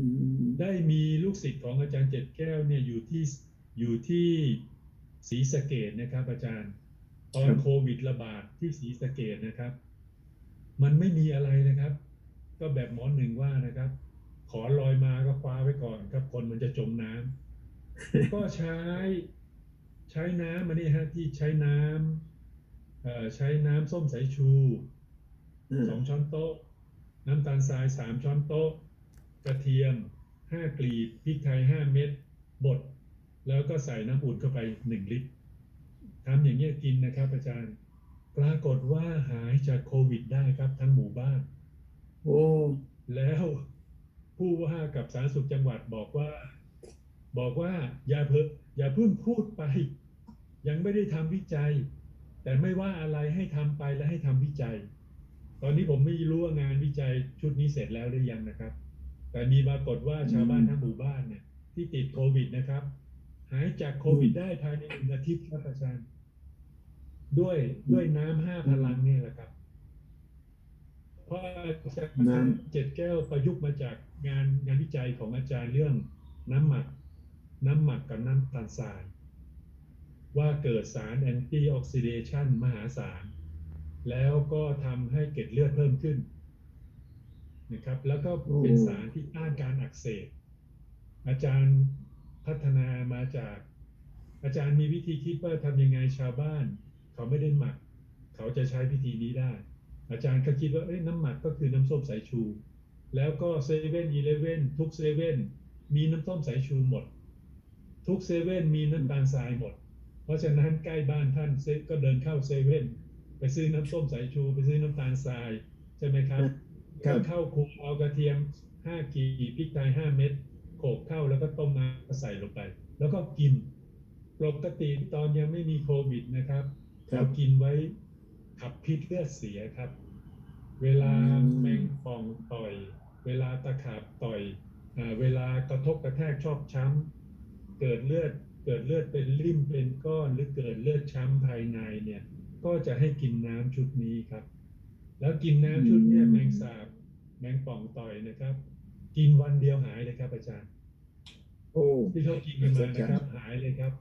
อืมได้มีลูกศิษย์ของอาจารย์เจ็ดแก้วเนี่ยอยู่ที่อยู่ที่ศรีสะเกดนะครับอาจารย์ ตอนโควิดระบาดที่ศรีสะเกดนะครับ มันไม่มีอะไรนะครับ ก็แบบหมอหนึ่งว่านะครับ ขอลอยมาก็คว้าไว้ก่อนครับ คนมันจะจมน้ำก็ใช้ใช้น้ำมันนี่ฮะที่ใช้น้ำเอ่อใช้น้ำส้มสายชูอืมสองช้อนโต๊ะ น้ำตาลทรายสามช้อนโต๊ะ กระเทียมห้ากลีบพริกไทยห้าเม็ดบดแล้วก็ใส่น้ำอุ่นเข้าไปหนึ่งลิตรทำอย่างเงี้ยกินนะครับ อาจารย์ ปรากฏว่าหายจากโควิดได้ครับทั้งหมู่บ้าน โอ้แล้วผู้ว่ากับสาธารณสุขจังหวัดบอกว่า บอกว่าอย่าเพิ่งอย่าเพิ่งพูดไป ยังไม่ได้ทำวิจัย แต่ไม่ว่าอะไรให้ทำไปและให้ทำวิจัย ตอนนี้ผมไม่รู้ว่างานวิจัยชุดนี้เสร็จแล้วหรือยังนะครับ แต่มีปรากฏว่าชาวบ้านทั้งหมู่บ้านเนี่ยที่ติดโควิดนะครับ หายจากโควิดได้ภายในหนึ่งอาทิตย์ครับอาจารย์ด้วยด้วยน้ำห้าพลังเนี่ยแหละครับ เพราะอาจารย์เจ็ดแก้วประยุกต์มาจากงานงานวิจัยของอาจารย์เรื่องน้ำหมัก น้ำหมักกับน้ำตาลทราย ว่าเกิดสารแอนตี้ออกซิเดชันมหาศาลแล้วก็ทำให้เกล็ดเลือดเพิ่มขึ้น นะครับ แล้วก็เป็นสารที่ต้านการอักเสบอาจารย์พัฒนามาจาก อาจารย์มีวิธีคิดว่าทำยังไงชาวบ้าน เขาไม่ได้หมัก เขาจะใช้พิธีนี้ได้ อาจารย์ก็คิดว่าเอ้ยน้ำหมักก็คือน้ำส้มสายชู แล้วก็เซเว่นอีเลเว่นทุกเซเว่นมีน้ำส้มสายชูหมด ทุกเซเว่นมีน้ำตาลทรายหมด เพราะฉะนั้นใกล้บ้านท่านเซก็เดินเข้าเซเว่นไปซื้อน้ำส้มสายชู ไปซื้อน้ำตาลทรายใช่ไหมครับ ครัก็บเข้าคลุกเอากระเทียมห้ากีบพริกไทยห้าเม็ดโขลกเข้าแล้วก็ต้มน้ำใส่ลงไป แล้วก็กินปกติตอนยังไม่มีโควิดนะครับครับเรากินไว้ขับพิษเลือดเสียครับ เวลาอืม แมงป่องต่อย เวลาตะขาบต่อย อ่าเวลากระทบกระแทกชอกช้ำ เกิดเลือดเกิดเลือดเป็นริ่มเป็นก้อนหรือเกิดเลือดช้ำภายในเนี่ย ก็จะให้กินน้ำชุดนี้ครับ แล้วกินน้ำชุดเนี่ยอืม แมงสาบแมงป่องต่อยนะครับ กินวันเดียวหายเลยครับอาจารย์ โอ้ที่เขากินกันมานะครับหายเลยครับ